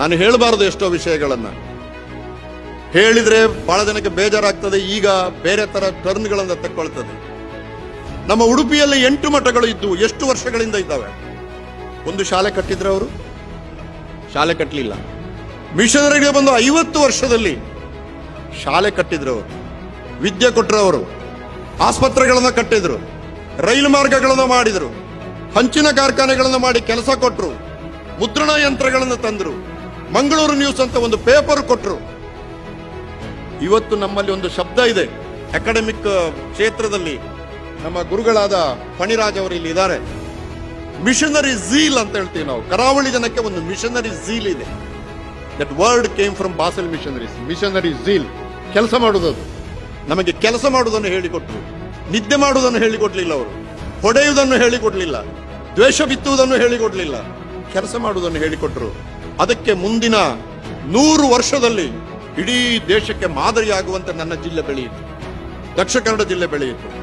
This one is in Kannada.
ನಾನು ಹೇಳಬಾರದು ಎಷ್ಟೋ ವಿಷಯಗಳನ್ನ. ಹೇಳಿದ್ರೆ ಬಹಳ ಜನಕ್ಕೆ ಬೇಜಾರಾಗ್ತದೆ, ಈಗ ಬೇರೆ ತರ ಟರ್ನ್ಗಳನ್ನ ತಕ್ಕೊಳ್ತದೆ. ನಮ್ಮ ಉಡುಪಿಯಲ್ಲಿ ಎಂಟು ಮಠಗಳು ಇದ್ದು ಎಷ್ಟು ವರ್ಷಗಳಿಂದ ಇದ್ದಾವೆ? ಒಂದು ಶಾಲೆ ಕಟ್ಟಿದ್ರೆ ಅವರು? ಶಾಲೆ ಕಟ್ಟಲಿಲ್ಲ ಮಿಷನರಿಗೆ ಬಂದು ಐವತ್ತು ವರ್ಷದಲ್ಲಿ ಶಾಲೆ ಕಟ್ಟಿದ್ರು ಅವರು. ವಿದ್ಯೆ ಅವರು. ಆಸ್ಪತ್ರೆಗಳನ್ನು ಕಟ್ಟಿದ್ರು. ರೈಲು ಮಾರ್ಗಗಳನ್ನು ಮಾಡಿದ್ರು. ಹಂಚಿನ ಕಾರ್ಖಾನೆಗಳನ್ನು ಮಾಡಿ ಕೆಲಸ ಕೊಟ್ಟರು ಮುದ್ರಣ ಯಂತ್ರಗಳನ್ನು ತಂದರು. ಮಂಗಳೂರು ನ್ಯೂಸ್ ಅಂತ ಒಂದು ಪೇಪರ್ ಕೊಟ್ಟರು ಇವತ್ತು ನಮ್ಮಲ್ಲಿ ಒಂದು ಶಬ್ದ ಇದೆ. ಅಕಾಡೆಮಿಕ್ ಕ್ಷೇತ್ರದಲ್ಲಿ ನಮ್ಮ ಗುರುಗಳಾದ ಫಣಿರಾಜ್ ಅವರು ಇಲ್ಲಿ ಇದ್ದಾರೆ. ಮಿಷನರಿ ಝೀಲ್ ಅಂತ ಹೇಳ್ತೀವಿ ನಾವು. ಕರಾವಳಿ ಜನಕ್ಕೆ ಒಂದು ಮಿಷನರಿ ಝೀಲ್ ಇದೆ. That word came from Basel missionaries missionary zeal ಕೆಲಸ ಮಾಡುವುದದು ನಮಗೆ ಕೆಲಸ ಮಾಡುವುದನ್ನು ಹೇಳಿಕೊಟ್ರು. ನಿದ್ದೆ ಮಾಡುವುದನ್ನು ಹೇಳಿಕೊಡ್ಲಿಲ್ಲ ಅವರು. ಹೊಡೆಯುವುದನ್ನು ಹೇಳಿಕೊಡ್ಲಿಲ್ಲ. ದ್ವೇಷ ಬಿತ್ತುವುದನ್ನು ಹೇಳಿಕೊಡ್ಲಿಲ್ಲ. ಕೆಲಸ ಮಾಡುವುದನ್ನು ಹೇಳಿಕೊಟ್ರು. ಅದಕ್ಕೆ ಮುಂದಿನ ನೂರು ವರ್ಷದಲ್ಲಿ ಇಡೀ ದೇಶಕ್ಕೆ ಮಾದರಿಯಾಗುವಂತೆ ನನ್ನ ಜಿಲ್ಲೆ ಬೆಳೆಯಿತು. ದಕ್ಷಿಣ ಕನ್ನಡ ಜಿಲ್ಲೆ ಬೆಳೆಯಿತು.